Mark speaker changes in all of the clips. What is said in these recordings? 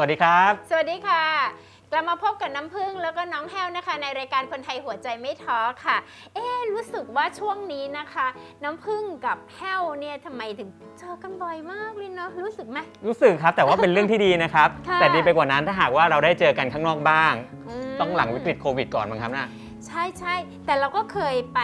Speaker 1: สวัสดีครับ
Speaker 2: สวัสดีค่ะ กลับมาพบกับน้ำพึ่งแล้วก็น้องแฮวนะคะ ในรายการคนไทยหัวใจไม่ท้อค่ะ เอ๊ะรู้สึกว่าช่วงนี้นะคะ น้ำพึ่งกับแฮวเนี่ยทำไมถึงเจอกันบ่อยมากเลยเนาะรู้สึกไหม
Speaker 1: รู้สึกครับแต่ว่าเป็นเรื่องที่ดีนะครับ
Speaker 2: ค่ะ
Speaker 1: แต่ดีไปกว่านั้นถ้าหากว่าเราได้เจอกันข้างนอกบ้าง
Speaker 2: ม
Speaker 1: ต้องหลังวิกฤตโควิดก่อนมั้งครับนะ
Speaker 2: ใช่ใช่แต่เราก็เคยไป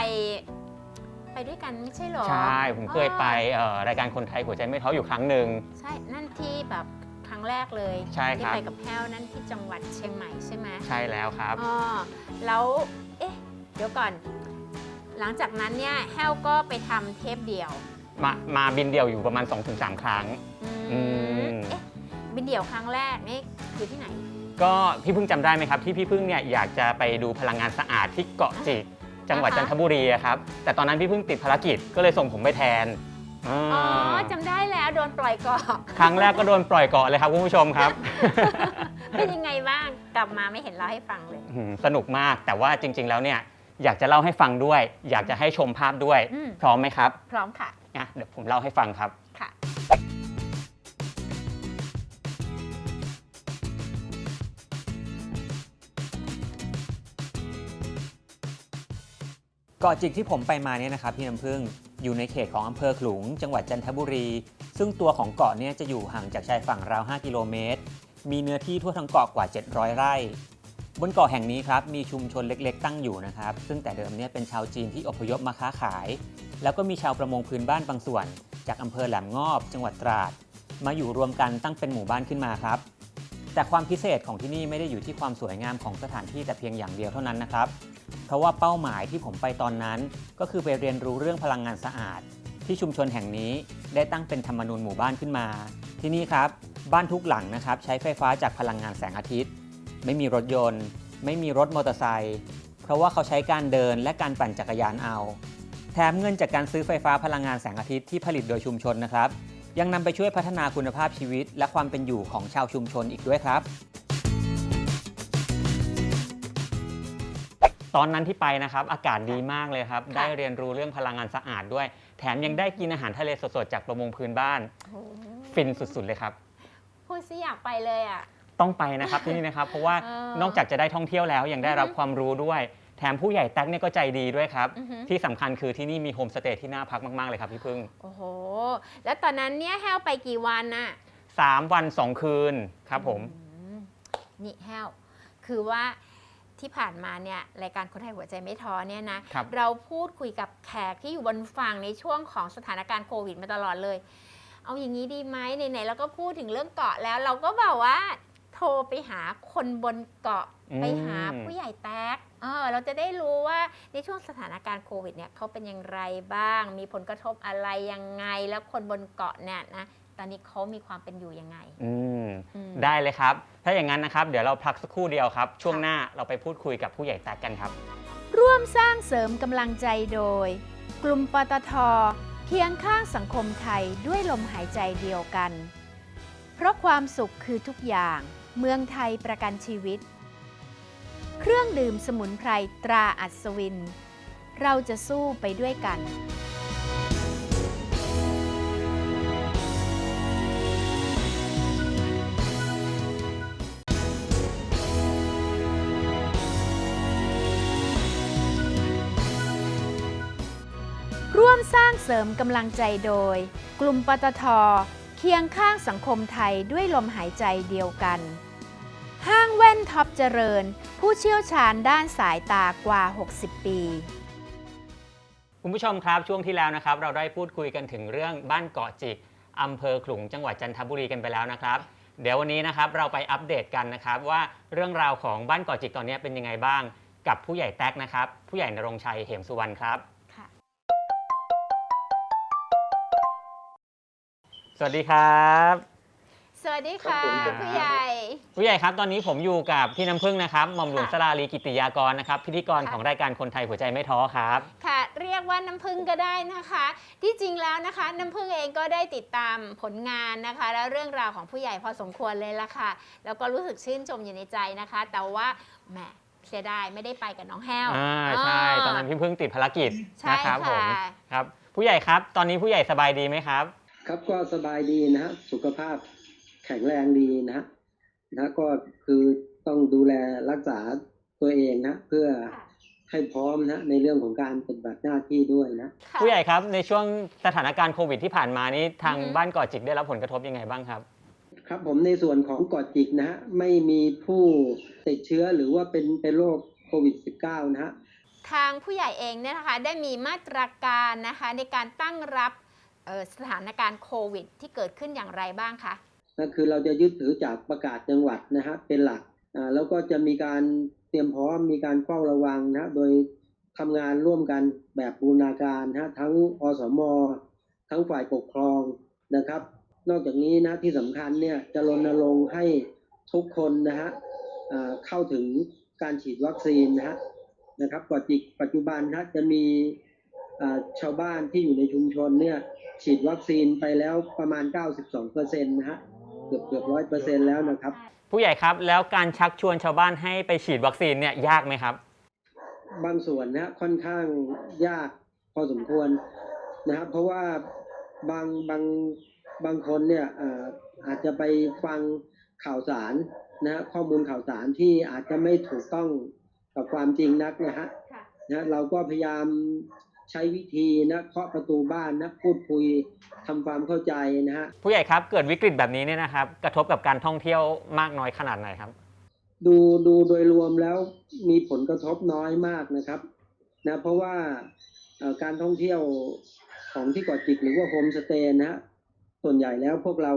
Speaker 2: ไปด้วยกันไม่ใช่เหรอ
Speaker 1: ใช่ ผมเคยไปเอ่อรายการคนไทยหัวใจไม่ท้ออยู่ครั้งหนึ่ง
Speaker 2: ใช่นั่นที่แบบค รั้งแรกเลย
Speaker 1: ใช่ครับ
Speaker 2: ที่ไปกับแฮวนั่นที่จังหวัดเชียงใหม่ใช่ไหม
Speaker 1: ใช่แล้วครับ
Speaker 2: อ๋อแล้วเอ๊ะเดี๋ยวก่อน หลังจากนั้นเนี่ยแฮวก็ไปทำเทปเดียว
Speaker 1: มามาบินเดี่ยวอยู่ประมาณ 2-3 ครั้ง
Speaker 2: อืม
Speaker 1: อืม
Speaker 2: เอ๊ะบินเดี่ยวครั้งแรกนี่คือที่ไหน
Speaker 1: ก็พี่พึ่งจำได้ไหมครับ ที่พี่พึ่งเนี่ยอยากจะไปดูพลังงานสะอาดที่เกาะจิก จังหวัด
Speaker 2: อ่าฮะ
Speaker 1: จันทบุรีอะครับ แต่ตอนนั้นพี่พึ่งติดภารกิจก็เลยส่งผมไปแทน อ่า
Speaker 2: อ๋อจำได้แล้วโดนปล่อยเกาะ
Speaker 1: ครั้งแรกก็โดนปล่อยเกาะเลยครับคุณผู้ชมครับ
Speaker 2: เป็นยังไงบ้างกลับมาไม่เห็นเล่าให้ฟังเลย
Speaker 1: อืมสนุกมากแต่ว่าจริง ๆ แล้วเนี่ยอยากจะเล่าให้ฟังด้วย อยากจะให้ชมภาพด้วย
Speaker 2: อืม
Speaker 1: พร้อมไหมครับ
Speaker 2: พร้อมค่ะ
Speaker 1: อะเดี๋ยวผมเล่าให้ฟังครับ
Speaker 2: ค่ะ
Speaker 1: เกาะจิกที่ผมไปมาเนี่ยนะครับพี่น้ำพึ่ง อยู่ในเขตของอำเภอขลุง จังหวัดจันทบุรี ซึ่งตัวของเกาะเนี่ยจะอยู่ห่างจากชายฝั่งราว 5 กิโลเมตร มีเนื้อที่ทั่วทั้งเกาะกว่า 700 ไร่ บนเกาะแห่งนี้ครับมีชุมชนเล็กๆ ตั้งอยู่นะครับ ซึ่งแต่เดิมเนี่ยเป็นชาวจีนที่อพยพมาค้าขาย แล้วก็มีชาวประมงพื้นบ้านบางส่วน จากอำเภอแหลมงอบ จังหวัดตราด มาอยู่รวมกันตั้งเป็นหมู่บ้านขึ้นมาครับ แต่ความพิเศษของที่นี่ไม่ได้อยู่ที่ความสวยงามของสถานที่แต่เพียงอย่างเดียวเท่านั้นนะครับ เพราะว่าเป้าหมายที่ผมไปตอนนั้น ก็คือไปเรียนรู้เรื่องพลังงานสะอาด ที่ชุมชนแห่งนี้ได้ตั้งเป็นธรรมนูญหมู่บ้านขึ้นมา ที่นี่ครับ บ้านทุกหลังนะครับ ใช้ไฟฟ้าจากพลังงานแสงอาทิตย์ ไม่มีรถยนต์ ไม่มีรถมอเตอร์ไซค์เพราะว่าเขาใช้การเดินและการปั่นจักรยานเอาแถมเงินจากการซื้อไฟฟ้าพลังงานแสงอาทิตย์ที่ผลิตโดยชุมชนนะครับ ยังนำไปช่วยพัฒนาคุณภาพชีวิต และความเป็นอยู่ของชาวชุมชนอีกด้วยครับ ตอนนั้นที่ไปนะครับ อากาศดีมากเลยครับ
Speaker 2: ค่ะ
Speaker 1: ได้เรียนรู้เรื่องพลังงานสะอาดด้วย แถมยังได้กินอาหารทะเลสดๆจากประมงพื้นบ้าน
Speaker 2: โอ้โห
Speaker 1: ฟินสุดๆเลยครับ
Speaker 2: พูดสิอยากไปเลยอะ
Speaker 1: ต้องไปนะครับ ที่นี่นะครับ เพราะว่า
Speaker 2: เออน
Speaker 1: อกจากจะได้ท่องเที่ยวแล้วยังได้รับ
Speaker 2: อือฮึ
Speaker 1: ความรู้ด้วย แถมผู้ใหญ่แท็กเนี่ยก็ใจดีด้วยครับ
Speaker 2: อือฮึ
Speaker 1: ที่สำคัญคือที่นี่มีโฮมสเตย์ที่น่าพักมากๆเลยครับพี่พึ่ง
Speaker 2: โอ้โห แล้วตอนนั้นเนี่ยแฮวไปกี่วันน่ะ
Speaker 1: สามวันสองคืนครับผม
Speaker 2: อืมนี่แฮวคือว่า ที่ผ่านมาเนี่ยรายการคนไทยหัวใจไม่ท้อเนี่ยนะครับเราพูดคุยกับแขกที่อยู่บนฝั่งในช่วงของสถานการณ์โควิดมาตลอดเลย เอาอย่างนี้ดีไหมไหนๆเราก็พูดถึงเรื่องเกาะแล้ว เราก็แบบว่า โทรไปหาคนบนเกาะ
Speaker 1: อืม
Speaker 2: ไปหาผู้ใหญ่แตกเออเราจะได้รู้ว่าในช่วงสถานการณ์โควิดเนี่ยเขาเป็นอย่างไรบ้าง มีผลกระทบอะไรยังไงแล้วคนบนเกาะเนี่ยนะ ตอนนี้เขามีความเป็นอยู่ยังไง
Speaker 1: อืม
Speaker 2: อืม
Speaker 1: ได้เลยครับ ถ้าอย่างนั้นนะครับ เดี๋ยวเราพักสักครู่เดียวครับ ช่วงหน้าเราไปพูดคุยกับผู้ใหญ่แท็กกันครับ
Speaker 2: ร่วมสร้างเสริมกำลังใจโดย กลุ่มปตทเคียงข้างสังคมไทยด้วยลมหายใจเดียวกัน เพราะความสุขคือทุกอย่าง เมืองไทยประกันชีวิต เครื่องดื่มสมุนไพรตราอัศวิน เราจะสู้ไปด้วยกัน ร่วมสร้างเสริมกำลังใจโดย กลุ่มปตทเคียงข้างสังคมไทยด้วยลมหายใจเดียวกัน ห้างแว่นท็อปเจริญ ผู้เชี่ยวชาญด้านสายตากว่า 60 ปี
Speaker 1: คุณผู้ชมครับช่วงที่แล้วนะครับเราได้พูดคุยกันถึงเรื่องบ้านเกาะจิกอำเภอขลุงจังหวัดจันทบุรีกันไปแล้วนะครับ เดี๋ยววันนี้นะครับเราไปอัปเดตกันนะครับ ว่าเรื่องราวของบ้านเกาะจิกตอนนี้เป็นยังไงบ้าง กับผู้ใหญ่แท็กนะครับ ผู้ใหญ่นรงชัยเหมสุวรรณครับ สวัสดีครับ
Speaker 2: สวัสดีค่ะ
Speaker 3: ครับผม
Speaker 2: ผู้ใหญ่
Speaker 1: ผู้ใหญ่ครับตอนนี้ผมอยู่กับพี่น้ำพึ่งนะครับหม่อมหลวง
Speaker 2: ค่ะ
Speaker 1: สราลีกิติยากรนะครับพิธีกร
Speaker 2: ค่ะ
Speaker 1: ของรายการคนไทยหัวใจไม่ท้อครับ
Speaker 2: ค่ะ เรียกว่าน้ำพึ่งก็ได้นะคะ ที่จริงแล้วนะคะน้ำพึ่งเองก็ได้ติดตามผลงานนะคะ และเรื่องราวของผู้ใหญ่พอสมควรเลยละค่ะ แล้วก็รู้สึกชื่นชมอยู่ในใจนะคะ แต่ว่าแหมเสียดายไม่ได้ไปกับน้องแห้ว
Speaker 1: อ่าใช่ตอนนั้นพี่พึ่งติดภารกิจ
Speaker 2: ใช่
Speaker 1: นะครับผม
Speaker 2: ค่ะ
Speaker 1: ครับ ผู้ใหญ่ครับ ตอนนี้ผู้ใหญ่สบายดีไหมครับ
Speaker 3: ครับก็สบายดีนะฮะสุขภาพแข็งแรงดีนะฮะนะก็คือต้องดูแลรักษาตัวเองนะเพื่อให้พร้อมนะในเรื่องของการปฏิบัติหน้าที่ด้วยนะ
Speaker 2: ค่ะ
Speaker 1: ผู้ใหญ่ครับในช่วงสถานการณ์โควิดที่ผ่านมานี้ทาง
Speaker 2: อือฮึ
Speaker 1: บ้านเกาะจิกได้รับผลกระทบยังไงบ้างครับ
Speaker 3: ครับผมในส่วนของเกาะจิกนะฮะไม่มีผู้ติดเชื้อหรือว่าเป็นเป็นโรคโควิด -19 นะฮะ
Speaker 2: ทางผู้ใหญ่เองเนี่ยนะคะได้มีมาตรการนะคะในการตั้งรับเอ่อ สถานการณ์โควิด ที่เกิดขึ้นอย่างไรบ้างคะ
Speaker 3: นั่นคือเราจะยึดถือจากประกาศจังหวัดนะฮะเป็นหลักแล้วก็จะมีการเตรียมพร้อมมีการเฝ้าระวังนะโดยทำงานร่วมกันแบบบูรณาการนะทั้งอสม ทั้งฝ่ายปกครองนะครับ นอกจากนี้นะที่สำคัญเนี่ยจะรณรงค์ให้ทุกคนนะฮะเข้าถึงการฉีดวัคซีนนะฮะนะครับปัจจุปัจจุบันนะจะมี ชาวบ้านที่อยู่ในชุมชนเนี่ยฉีดวัคซีนไปแล้วประมาณ 92%นะฮะเกือบเกือบร้อยเปอร์เซ็นแล้วนะครับ
Speaker 1: ผู้ใหญ่ครับแล้วการชักชวนชาวบ้านให้ไปฉีดวัคซีนเนี่ยยากไหมครับ
Speaker 3: บางส่วนนะฮะค่อนข้างยากพอสมควรนะครับเพราะว่าบางบางบางคนเนี่ยเอ่ออาจจะไปฟังข่าวสารนะฮะข้อมูลข่าวสารที่อาจจะไม่ถูกต้องกับความจริงนักนะฮะนะเราก็พยายาม ใช้วิธีนะเคาะประตูบ้านนะพูดคุยทำความเข้าใจนะฮะ
Speaker 1: ผู้ใหญ่ครับเกิดวิกฤตแบบนี้เนี่ยนะครับกระทบกับการท่องเที่ยวมากน้อยขนาดไหนครับ
Speaker 3: ดูดูโดยรวมแล้วมีผลกระทบน้อยมากนะครับนะเพราะว่าเอ่อการท่องเที่ยวของที่เกาะจิกหรือว่าโฮมสเตย์นะฮะส่วนใหญ่แล้วพวกเรา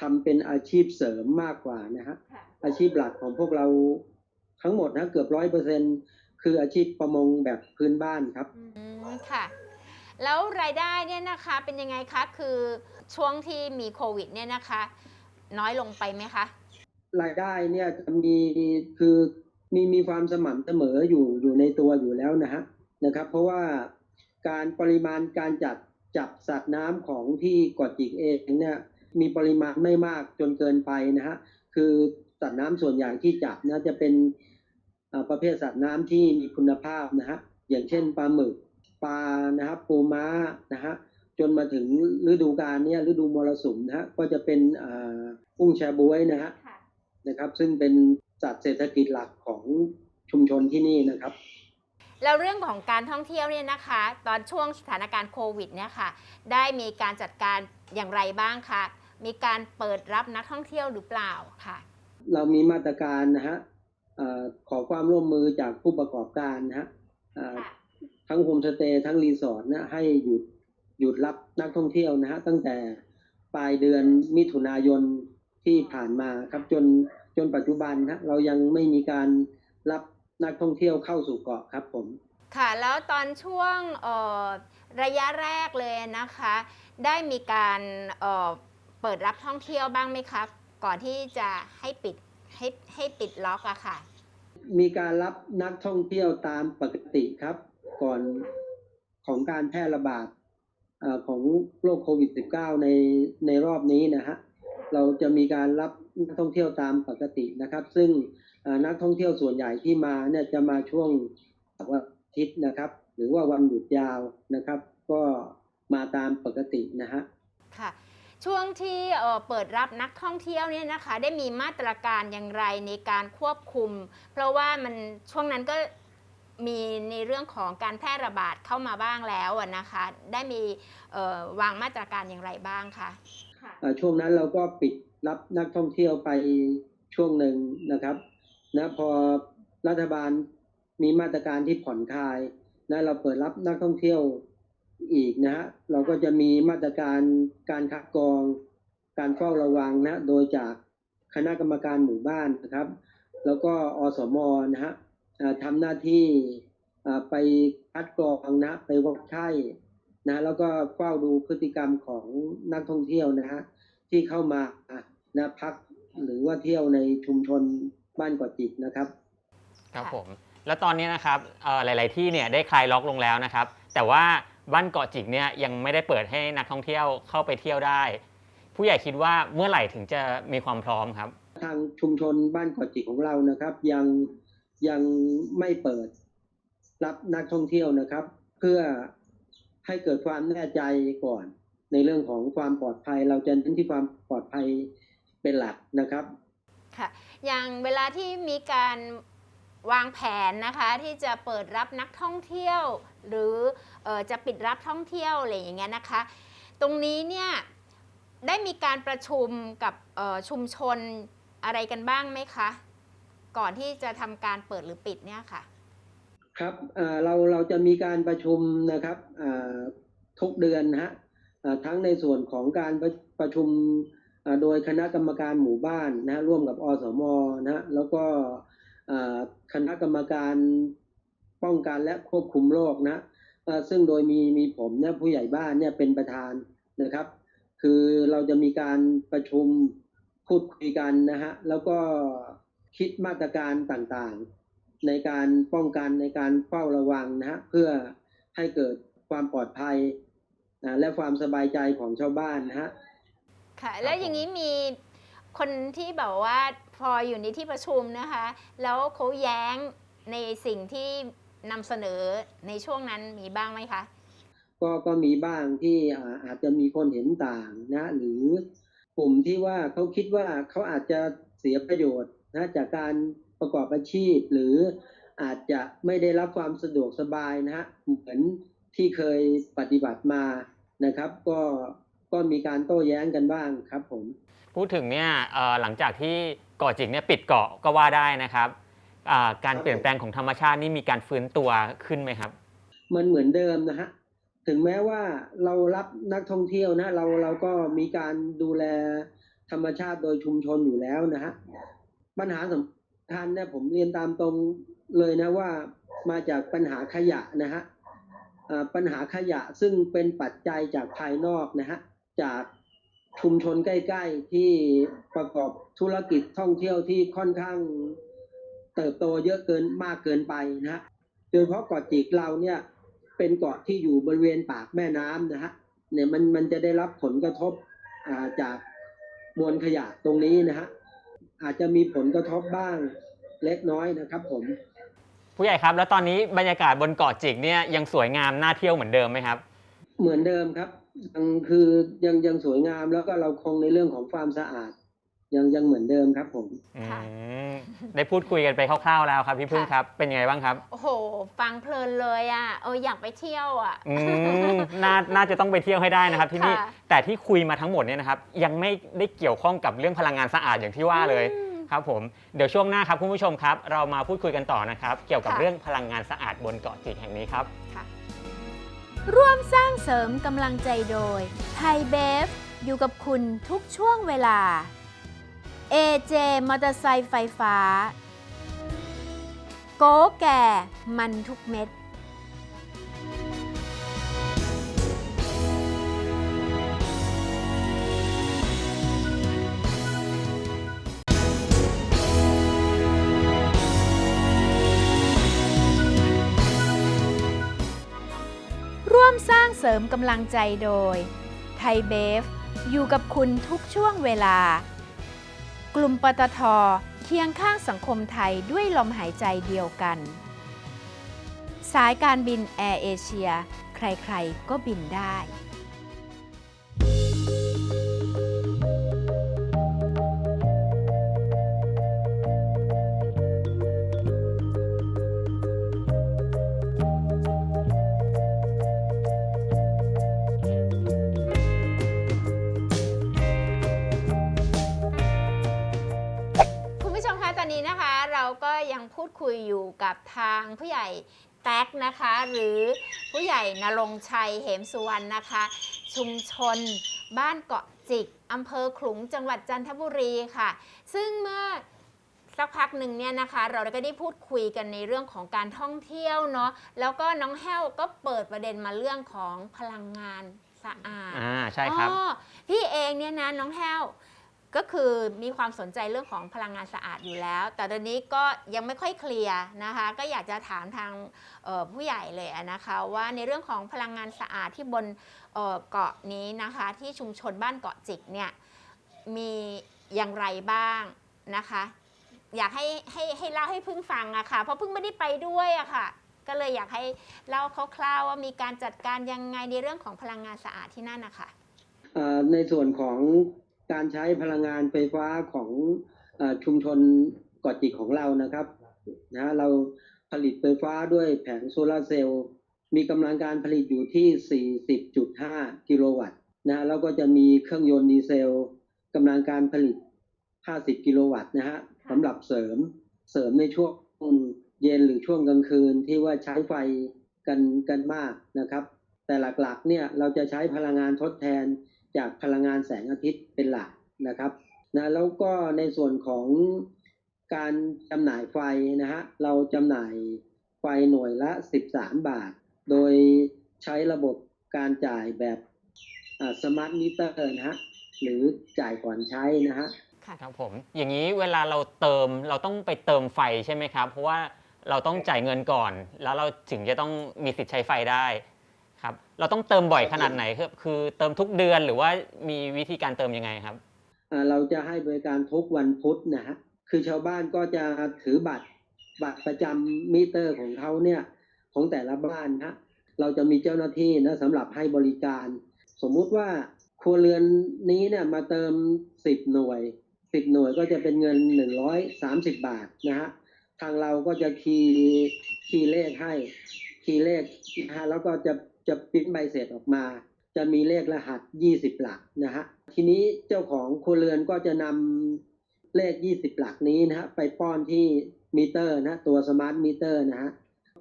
Speaker 3: ทำเป็นอาชีพเสริมมากกว่านะฮะอาชีพหลักของพวกเราทั้งหมดนะเกือบร้อยเปอร์เซ็น คืออาชีพประมงแบบพื้นบ้านครับ
Speaker 2: อืมค่ะ แล้วรายได้เนี่ยนะคะเป็นยังไงคะคือช่วงที่มีโควิดเนี่ยนะคะ น้อยลงไปไหมคะ
Speaker 3: รายได้เนี่ยจะมีคือมีมีความสม่ำเสมออยู่อยู่ในตัวอยู่แล้วนะฮะนะครับ เพราะว่าการปริมาณการจัดจับสัตว์น้ำของที่เกาะจิกเองเนี่ยมีปริมาณไม่มากจนเกินไปนะฮะคือสัตว์น้ำส่วนใหญ่ที่จับนะจะเป็นอ่า ประเภทสัตว์น้ำที่มีคุณภาพนะฮะอย่างเช่นปลาหมึกปลานะครับปูม้านะฮะจนมาถึงฤดูกาลเนี่ยฤดูมรสุมนะฮะก็จะเป็นอ่ากุ้งแชบ๊วยนะฮะนะครับ ซึ่งเป็นสัตว์เศรษฐกิจหลักของชุมชนที่นี่นะครับ
Speaker 2: แล้วเรื่องของการท่องเที่ยวเนี่ยนะคะ ตอนช่วงสถานการณ์โควิดเนี่ยค่ะ ได้มีการจัดการอย่างไรบ้างคะมีการเปิดรับนักท่องเที่ยวหรือเปล่าค่ะ
Speaker 3: เรามีมาตรการนะฮะเอ่อ ขอความร่วมมือจากผู้ประกอบการนะฮะเอ่อทั้งโฮมสเตย์ทั้งรีสอร์ทนะให้หยุดหยุดรับนักท่องเที่ยวนะฮะตั้งแต่ปลายเดือนมิถุนายนที่ผ่านมาครับจนจนปัจจุบันนะเรายังไม่มีการรับนักท่องเที่ยวเข้าสู่เกาะครับผม
Speaker 2: ค่ะ แล้วตอนช่วงเอ่อระยะแรกเลยนะคะ ได้มีการเอ่อเปิดรับท่องเที่ยวบ้างไหมคะก่อนที่จะให้ปิด ให้ให้ปิดล็อกอะค่ะ
Speaker 3: มีการรับนักท่องเที่ยวตามปกติครับ ก่อนของการแพร่ระบาดเอ่อของโรคโควิด -19 ในในรอบนี้นะฮะเราจะมีการรับนักท่องเที่ยวตามปกตินะครับ ซึ่งเอ่อนักท่องเที่ยวส่วนใหญ่ที่มาเนี่ยจะมาช่วงเสาร์อาทิตย์นะครับ หรือว่าวันหยุดยาวนะครับ ก็มาตามปกตินะฮะ
Speaker 2: ค่ะ ช่วงที่เปิดรับนักท่องเที่ยวเนี่ยนะคะ ได้มีมาตรการอย่างไรในการควบคุม เพราะว่ามันช่วงนั้นก็มีในเรื่องของการแพร่ระบาดเข้ามาบ้างแล้วนะคะ ได้มีวางมาตรการอย่างไรบ้างคะ
Speaker 3: ช่วงนั้นเราก็ปิดรับนักท่องเที่ยวไปช่วงหนึ่งนะครับนะพอรัฐบาลมีมาตรการที่ผ่อนคลายนะเราเปิดรับนักท่องเที่ยว อีกนะฮะเราก็จะมีมาตรการการคัดกรอง การเฝ้าระวังนะโดยจากคณะกรรมการหมู่บ้านนะครับ แล้วก็อสมนะฮะทำหน้าที่ไปคัดกรองนะไปวัดไข้นะแล้วก็เฝ้าดูพฤติกรรมของนักท่องเที่ยวนะฮะที่เข้ามานะพักหรือว่าเที่ยวในชุมชนบ้านกาะจิกนะครับ
Speaker 1: ครับผม แล้วตอนนี้นะครับหลาย ๆ ที่เนี่ยได้คลายล็อกลงแล้วนะครับ แต่ว่า บ้านเกาะจิกเนี่ยยังไม่ได้เปิดให้นักท่องเที่ยวเข้าไปเที่ยวได้ ผู้ใหญ่คิดว่าเมื่อไหร่ถึงจะมีความพร้อมครับ
Speaker 3: ทางชุมชนบ้านเกาะจิกของเรานะครับ ยังยังไม่เปิดรับนักท่องเที่ยวนะครับ เพื่อให้เกิดความแน่ใจก่อน ในเรื่องของความปลอดภัย เราจะเน้นที่ความปลอดภัยเป็นหลักนะครับ
Speaker 2: ค่ะอย่างเวลาที่มีการวางแผนนะคะ ที่จะเปิดรับนักท่องเที่ยว หรือเออ จะปิดรับท่องเที่ยวอะไรอย่างเงี้ยนะคะ ตรงนี้เนี่ยได้มีการประชุมกับชุมชนอะไรกันบ้างไหมคะ ก่อนที่จะทำการเปิดหรือปิดเนี่ยค่ะ
Speaker 3: ครับเราเราจะมีการประชุมนะครับทุกเดือนฮะทั้งในส่วนของการประประชุมโดยคณะกรรมการหมู่บ้านนะฮะร่วมกับอสมนะฮะแล้วก็คณะกรรมการป้องกันและควบคุมโรคนะ ซึ่งโดยมีมีผมเนี่ยผู้ใหญ่บ้านเนี่ยเป็นประธานนะครับ คือเราจะมีการประชุมพูดคุยกันนะฮะแล้วก็คิดมาตรการต่างๆ ในการป้องกันในการเฝ้าระวังนะฮะเพื่อให้เกิดความปลอดภัยนะและความสบายใจของชาวบ้านนะฮะ
Speaker 2: ค่ะแล้วอย่างนี้มีคนที่แบบว่าพออยู่ในที่ประชุมนะคะ แล้วเขาแย้งในสิ่งที่ นำเสนอในช่วงนั้นมีบ้างไหมคะ
Speaker 3: ก็ก็มีบ้างที่อ่าอาจจะมีคนเห็นต่างนะ หรือกลุ่มที่ว่าเขาคิดว่าเขาอาจจะเสียประโยชน์นะจากการประกอบอาชีพ หรืออาจจะไม่ได้รับความสะดวกสบายนะฮะเหมือนที่เคยปฏิบัติมานะครับ ก็ก็มีการโต้แย้งกันบ้างครับผม
Speaker 1: พูดถึงเนี่ยเอ่อหลังจากที่เกาะจิกเนี่ยปิดเกาะก็ว่าได้นะครับอ่า การ
Speaker 3: ครับ
Speaker 1: เปลี่ยนแปลงของธรรมชาตินี่มีการฟื้นตัวขึ้นไหมครับ
Speaker 3: มันเหมือนเดิมนะฮะถึงแม้ว่าเรารับนักท่องเที่ยวนะเราเราก็มีการดูแลธรรมชาติโดยชุมชนอยู่แล้วนะฮะปัญหาสำคัญเนี่ยผมเรียนตามตรงเลยนะว่ามาจากปัญหาขยะนะฮะอ่าปัญหาขยะซึ่งเป็นปัจจัยจากภายนอกนะฮะจากชุมชนใกล้ ๆที่ประกอบธุรกิจท่องเที่ยวที่ค่อนข้าง เติบโตเยอะเกินมากเกินไปนะฮะโดยเฉพาะเกาะจิกเราเนี่ยเป็นเกาะที่อยู่บริเวณปากแม่น้ำนะฮะเนี่ยมันมันจะได้รับผลกระทบอ่าจากมวลขยะตรงนี้นะฮะอาจจะมีผลกระทบบ้างเล็กน้อยนะครับผม
Speaker 1: ผู้ใหญ่ครับแล้วตอนนี้บรรยากาศบนเกาะจิกเนี่ยยังสวยงามน่าเที่ยวเหมือนเดิมไหมครับ
Speaker 3: เหมือนเดิมครับยังคือยังยังสวยงามแล้วก็เราคงในเรื่องของความสะอาด ยังยังเหมือนเดิมครับผม
Speaker 2: ค่ะ
Speaker 1: อืมได้พูดคุยกันไปคร่าวๆแล้วครับ พี่พึ่ง
Speaker 2: ค่ะ
Speaker 1: ครับ เป็นยังไงบ้างครับ
Speaker 2: โอ้โห ฟังเพลินเลยอะ่ะเอออยากไปเที่ยวอะ่ะ
Speaker 1: อืมน่าน่าจะต้องไปเที่ยวให้ได้นะครับที่นี่
Speaker 2: ค่ะ
Speaker 1: แต่ที่คุยมาทั้งหมดเนี่ยนะครับ ยังไม่ได้เกี่ยวข้องกับเรื่องพลังงานสะอาดอย่างที่ว่าเลย
Speaker 2: อืม
Speaker 1: ครับผมเดี๋ยวช่วงหน้าครับคุณผู้ชมครับ เรามาพูดคุยกันต่อนะครับ เกี่ยวกับ
Speaker 2: ค่ะ
Speaker 1: เรื่องพลังงานสะอาดบนเกาะจิกแห่งนี้ครับ
Speaker 2: ร่วมสร้างเสริมกำลังใจโดยไทยเบฟอยู่กับคุณทุกช่วงเวลา AJ มอเตอร์ไซค์ไฟฟ้า โกแก่มันทุกเม็ด ร่วมสร้างเสริมกำลังใจโดย ไทยเบฟ อยู่กับคุณทุกช่วงเวลา กลุ่มปตทเคียงข้างสังคมไทยด้วยลมหายใจเดียวกัน สายการบินแอร์เอเชีย ใครๆ ก็บินได้ คุยอยู่กับทางผู้ใหญ่แท็กนะคะ หรือผู้ใหญ่นรงค์ชัยเหมสุวรรณนะคะ ชุมชน บ้านเกาะจิกอำเภอขลุงจังหวัดจันทบุรีค่ะ ซึ่งเมื่อสักพักหนึ่งเนี่ยนะคะ เราก็ได้พูดคุยกันในเรื่องของการท่องเที่ยวเนาะแล้วก็น้องแห้วก็เปิดประเด็นมาเรื่องของพลังงานสะอาด
Speaker 1: อ่าใช่ครับ
Speaker 2: อ๋อพี่เองเนี่ยนะน้องแห้ว ก็คือมีความสนใจเรื่องของพลังงานสะอาดอยู่แล้ว แต่ตอนนี้ก็ยังไม่ค่อยเคลียร์นะคะ ก็อยากจะถามทางผู้ใหญ่เลยนะคะว่าในเรื่องของพลังงานสะอาดที่บนเกาะนี้นะคะที่ชุมชนบ้านเกาะจิกเนี่ยมีอย่างไรบ้างนะคะ อยากให้ให้ให้เล่าให้พึ่งฟังอะค่ะเพราะพึ่งไม่ได้ไปด้วยอะค่ะ ก็เลยอยากให้เล่าคร่าวๆว่ามีการจัดการยังไงในเรื่องของพลังงานสะอาดที่นั่นนะคะ
Speaker 3: ในส่วนของ การใช้พลังงานไฟฟ้าของเอ่อชุมชนเกาะจิกของเรานะครับนะเราผลิตไฟฟ้าด้วยแผงโซลาร์เซลล์มีกำลังการผลิตอยู่ที่ 40.5 กิโลวัตต์นะแล้วก็จะมีเครื่องยนต์ดีเซลกำลังการผลิต 50 กิโลวัตต์นะฮะสำหรับเสริมเสริมในช่วงเย็นหรือช่วงกลางคืนที่ว่าใช้ไฟกันกันมากนะครับ แต่หลักๆเนี่ยเราจะใช้พลังงานทดแทน จากพลังงานแสงอาทิตย์เป็นหลักนะครับนะแล้วก็ในส่วนของการจำหน่ายไฟนะฮะเราจำหน่ายไฟหน่วยละ 13 บาท โดยใช้ระบบการจ่ายแบบสมาร์ทมิเตอร์นะฮะหรือจ่ายก่อนใช้นะฮะ
Speaker 2: ค่ะ
Speaker 1: ครับผมอย่างนี้เวลาเราเติมเราต้องไปเติมไฟใช่ไหมครับ เพราะว่าเราต้องจ่ายเงินก่อน แล้วเราถึงจะต้องมีสิทธิ์ใช้ไฟได้ ครับเราต้องเติมบ่อยขนาดไหนคือคือเติมทุกเดือนหรือว่ามีวิธีการเติมยังไงครับ
Speaker 3: อ่าเราจะให้บริการทุกวันพุธนะฮะคือชาวบ้านก็จะถือบัตรบัตรประจำมิเตอร์ของเขาเนี่ยของแต่ละบ้านนะเราจะมีเจ้าหน้าที่นะสำหรับให้บริการ สมมุติว่าครัวเรือนนี้เนี่ยมาเติม10หน่วย10หน่วยก็จะเป็นเงิน130บาทนะฮะทางเราก็จะคีย์คีย์เลขให้คีย์เลขนะฮะแล้วก็จะ จะปริ้นใบเสร็จออกมา จะมีเลขรหัส 20 หลักนะฮะทีนี้เจ้าของครัวเรือนก็จะนำเลข 20 หลักนี้นะฮะไปป้อนที่มิเตอร์นะตัวสมาร์ทมิเตอร์นะฮะ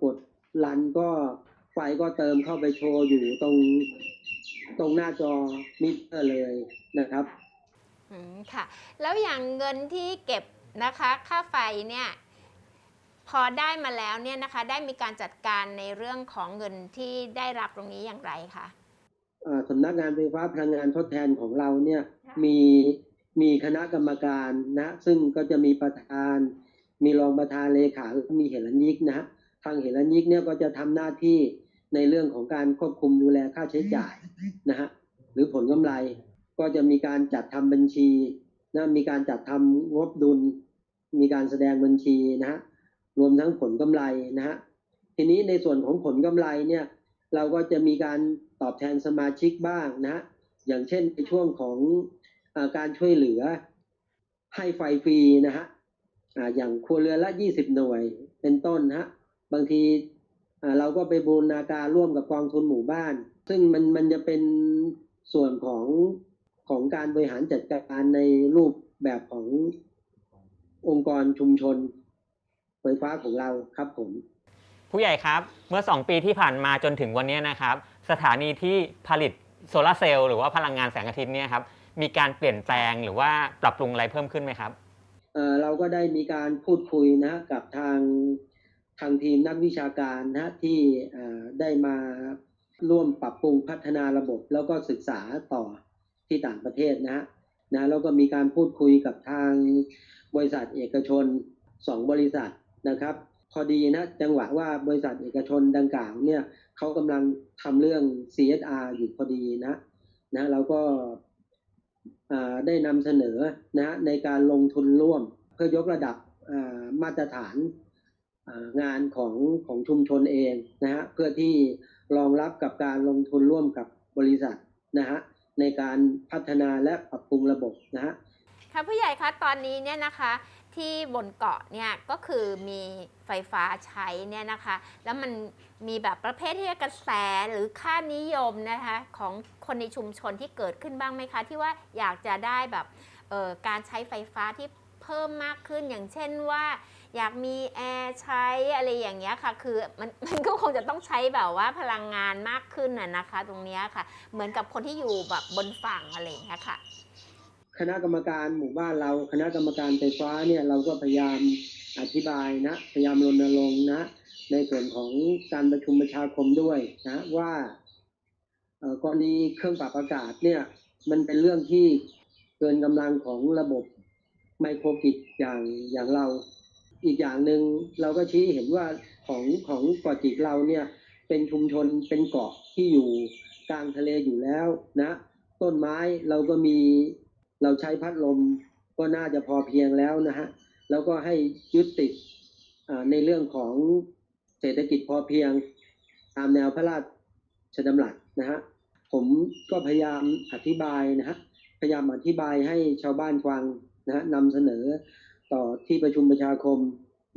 Speaker 3: กดรันก็ไฟก็เติมเข้าไปโชว์อยู่ตรงตรงหน้าจอมิเตอร์เลยนะครับ
Speaker 2: อืมค่ะ แล้วอย่างเงินที่เก็บนะคะ ค่าไฟเนี่ย พอได้มาแล้วเนี่ยนะคะได้มีการจัดการในเรื่องของเงินที่ได้รับตรงนี้อย่างไรคะ
Speaker 3: อ่าสำนักงานไฟฟ้าพลังงานทดแทนของเราเนี่ย
Speaker 2: ค่ะ
Speaker 3: มีมีคณะกรรมการนะซึ่งก็จะมีประธาน มีรองประธานเลขาแล้วก็มีเหรัญยิกนะฮะทางเหรัญยิกเนี่ยก็จะทำหน้าที่ในเรื่องของการควบคุมดูแลค่าใช้จ่ายนะฮะหรือผลกำไรก็จะมีการจัดทำบัญชีนะมีการจัดทำงบดุล มีการแสดงบัญชีนะฮะ รวมทั้งผลกำไรนะฮะทีนี้ในส่วนของผลกำไรเนี่ยเราก็จะมีการตอบแทนสมาชิกบ้างนะฮะอย่างเช่นในช่วงของอการช่วยเหลือให้ไฟฟรีนะฮะอย่างครัวเรือนละ 20 หน่วยเป็นต้นนะฮะบางทีเราก็ไปบูรณาการร่วมกับกองทุนหมู่บ้าน ซึ่งมันมันจะเป็นส่วนของของการบริหารจัดการในรูปแบบขององค์กรชุมชน ไฟฟ้าของเราครับผม
Speaker 1: ผู้ใหญ่ครับเมื่อ 2 ปีที่ผ่านมาจนถึงวันนี้นะครับ สถานีที่ผลิตโซลาร์เซลล์หรือว่าพลังงานแสงอาทิตย์เนี่ยครับมีการเปลี่ยนแปลงหรือว่าปรับปรุงอะไรเพิ่มขึ้นไหมครับ
Speaker 3: เอ่อเราก็ได้มีการพูดคุยนะกับทางทางทีมนักวิชาการนะที่เอ่อได้มาร่วมปรับปรุงพัฒนาระบบ แล้วก็ศึกษาต่อที่ต่างประเทศนะฮะนะแล้วก็มีการพูดคุยกับทางบริษัทเอกชนสองบริษัท นะครับ พอดีนะจังหวะว่าบริษัทเอกชนดังกล่าวเนี่ยเขากำลังทำเรื่อง CSR อยู่พอดีนะนะเราก็ได้นำเสนอนะฮะในการลงทุนร่วม เพื่อยกระดับมาตรฐานงานของของชุมชนเองนะฮะเพื่อที่รองรับกับการลงทุนร่วมกับบริษัทนะฮะในการพัฒนาและปรับปรุงระบบนะฮะ
Speaker 2: ค่ะผู้ใหญ่คะตอนนี้เนี่ยนะคะ ที่บนเกาะเนี่ยก็คือมีไฟฟ้าใช้เนี่ยนะคะ แล้วมันมีแบบประเภทที่กระแสหรือค่านิยมนะคะของคนในชุมชนที่เกิดขึ้นบ้างไหมคะ ที่ว่าอยากจะได้แบบเอ่อการใช้ไฟฟ้าที่เพิ่มมากขึ้นอย่างเช่นว่า อยากมีแอร์ใช้อะไรอย่างเงี้ยค่ะ คือมันมันก็คงจะต้องใช้แบบว่าพลังงานมากขึ้นน่ะนะคะ ตรงเนี้ยค่ะ เหมือนกับคนที่อยู่แบบบนฝั่งอะไรอย่างเงี้ยค่ะ
Speaker 3: คณะกรรมการหมู่บ้านเราคณะกรรมการไฟฟ้าเนี่ยเราก็พยายามอธิบายนะพยายามรณรงค์นะ ในส่วนของการประชุมประชาคมด้วยนะว่าเอ่อกรณีเครื่องปรับอากาศเนี่ยมันเป็นเรื่องที่เกินกำลังของระบบไมโครกิจอย่างอย่างเรา อีกอย่างหนึ่งเราก็ชี้เห็นว่าของของเกาะจิกเราเนี่ยเป็นชุมชนเป็นเกาะที่อยู่กลางทะเลอยู่แล้วนะ ต้นไม้เราก็มี เราใช้พัดลมก็น่าจะพอเพียงแล้วนะฮะแล้วก็ให้ยึดติดในเรื่องของเศรษฐกิจพอเพียงตามแนวพระราชดำรัสนะฮะผมก็พยายามอธิบายนะฮะพยายามอธิบายให้ชาวบ้านฟังนะฮะนำเสนอต่อที่ประชุมประชาคม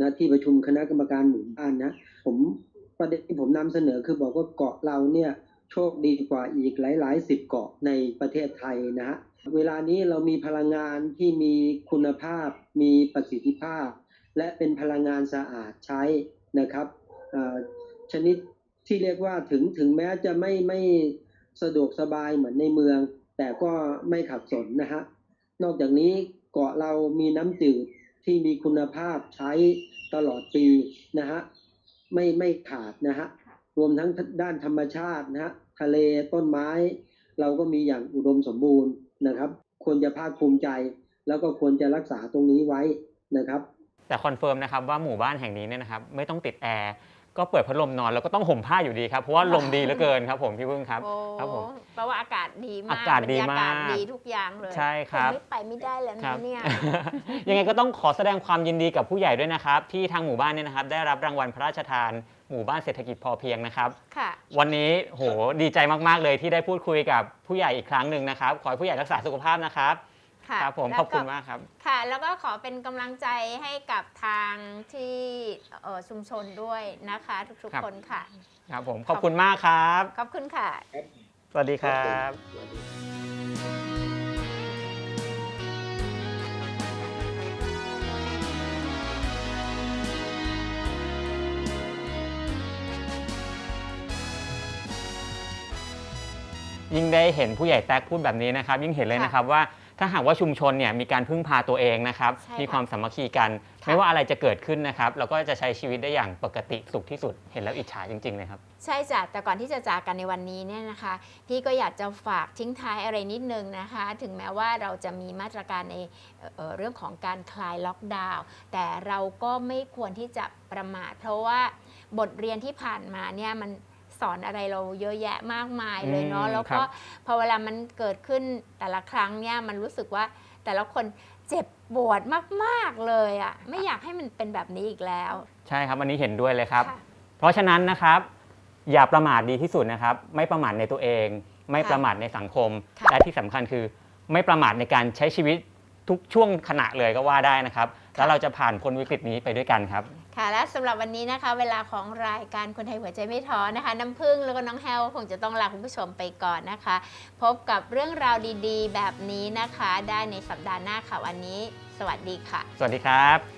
Speaker 3: นะที่ประชุมคณะกรรมการหมู่บ้านนะผมประเด็นที่ผมนำเสนอคือบอกว่าเกาะเราเนี่ยโชคดีกว่าอีกหลายๆสิบเกาะในประเทศไทยนะฮะ เวลานี้เรามีพลังงานที่มีคุณภาพ มีประสิทธิภาพ และเป็นพลังงานสะอาดใช้นะครับชนิดที่เรียกว่าถึงถึงแม้จะไม่ไม่สะดวกสบายเหมือนในเมือง แต่ก็ไม่ขัดสนนะฮะนอกจากนี้เกาะเรามีน้ำจืดที่มีคุณภาพใช้ตลอดปีนะฮะไม่ไม่ขาดนะฮะรวมทั้งด้านธรรมชาตินะฮะทะเลต้นไม้ เราก็มีอย่างอุดมสมบูรณ์ นะครับ ควรจะภาคภูมิใจ แล้วก็ควรจะรักษาตรงนี้ไว้นะครับ
Speaker 1: แต่คอนเฟิร์มนะครับว่าหมู่บ้านแห่งนี้เนี่ยนะครับไม่ต้องติดแอร์ ก็เปิดพัดลมนอนแล้วก็ต้องห่มผ้าอยู่ดีครับ เพราะว่าลมดีเหลือเกินครับผมพี่พึ่งครับ
Speaker 2: โอ้
Speaker 1: ครับผม
Speaker 2: แปลว่าอากาศดีมาก
Speaker 1: อากาศดีมาก
Speaker 2: บรรยากาศดีทุกอย่างเลย
Speaker 1: ใช่ครับ
Speaker 2: ผมไม่ไปไม่ได้แล้ว
Speaker 1: ครั
Speaker 2: นะ
Speaker 1: บ
Speaker 2: เนี่ย
Speaker 1: ยังไงก็ต้องขอแสดงความยินดีกับผู้ใหญ่ด้วยนะครับ ที่ทางหมู่บ้านเนี่ยนะครับได้รับรางวัลพระราชทาน หมู่บ้านเศรษฐกิจพอเพียงนะครับ
Speaker 2: ค่ะ
Speaker 1: วันนี้โหดีใจมาก ๆ เลยที่ได้พูดคุยกับผู้ใหญ่อีกครั้งหนึ่งนะครับ ขอให้ผู้ใหญ่รักษาสุขภาพนะครับ
Speaker 2: ค่ะ
Speaker 1: ครับผม
Speaker 2: แล้ว
Speaker 1: ขอบคุณ
Speaker 2: ก็
Speaker 1: มากครับ
Speaker 2: ค่ะ แล้วก็ขอเป็นกำลังใจให้กับทางที่เอ่อชุมชนด้วยนะคะ ทุก
Speaker 1: ครับ
Speaker 2: ๆคนค่ะ
Speaker 1: ครับผมขอบคุณมากครับ
Speaker 2: ขอบคุณค่ะ
Speaker 1: สวัสดีครับ ยิ่งได้เห็นผู้ใหญ่แท็กพูดแบบนี้นะครับ ยิ่งเห็นเลยนะครับว่า ถ้าหากว่าชุมชนเนี่ยมีการพึ่งพาตัวเองนะครับ
Speaker 2: ใช่ค่ะ
Speaker 1: มีความสามัคคีกัน
Speaker 2: ค่ะ
Speaker 1: ไม่ว่าอะไรจะเกิดขึ้นนะครับ เราก็จะใช้ชีวิตได้อย่างปกติสุขที่สุด เห็นแล้วอิจฉาจริงๆเลยครับ
Speaker 2: ใช่จ้ะแต่ก่อนที่จะจากกันในวันนี้เนี่ยนะคะ พี่ก็อยากจะฝากทิ้งท้ายอะไรนิดนึงนะคะ ถึงแม้ว่าเราจะมีมาตรการในเอ่อเอ่อเรื่องของการคลายล็อกดาวน์แต่เราก็ไม่ควรที่จะประมาทเพราะว่าบทเรียนที่ผ่านมาเนี่ยมัน สอนอะไรเราเยอะแยะมากมายเลยเนาะ
Speaker 1: อืม
Speaker 2: แล้ว
Speaker 1: ครั
Speaker 2: ก็
Speaker 1: บ
Speaker 2: พอเวลามันเกิดขึ้นแต่ละครั้งเนี่ยมันรู้สึกว่าแต่ละคนเจ็บปวดมาก ๆ เลยอะ่ะไม่อยากให้มันเป็นแบบนี้อีกแล้ว
Speaker 1: ใช่ครับวันนี้เห็นด้วยเลยครับ
Speaker 2: ค่ะ
Speaker 1: เพราะฉะนั้นนะครับ อย่าประมาทดีที่สุดนะครับ ไม่ประมาทในตัวเอง ไม่ประมาทในสังคม
Speaker 2: ค่ะ
Speaker 1: และที่สำคัญคือ ไม่ประมาทในการใช้ชีวิตทุกช่วงขณะเลยก็ว่าได้นะครับ แล้วเราจะผ่านพ้นวิกฤตนี้ไปด้วยกันครับ
Speaker 2: ค่ะและสำหรับวันนี้นะคะ เวลาของรายการคนไทยหัวใจไม่ท้อนะคะ น้ำพึ่งแล้วก็น้องแฮวคงจะต้องลาคุณผู้ชมไปก่อนนะคะ พบกับเรื่องราวดีๆ แบบนี้นะคะ ได้ในสัปดาห์หน้าค่ะวันนี้ สวัสดีค่ะ
Speaker 1: สวัสดีครับ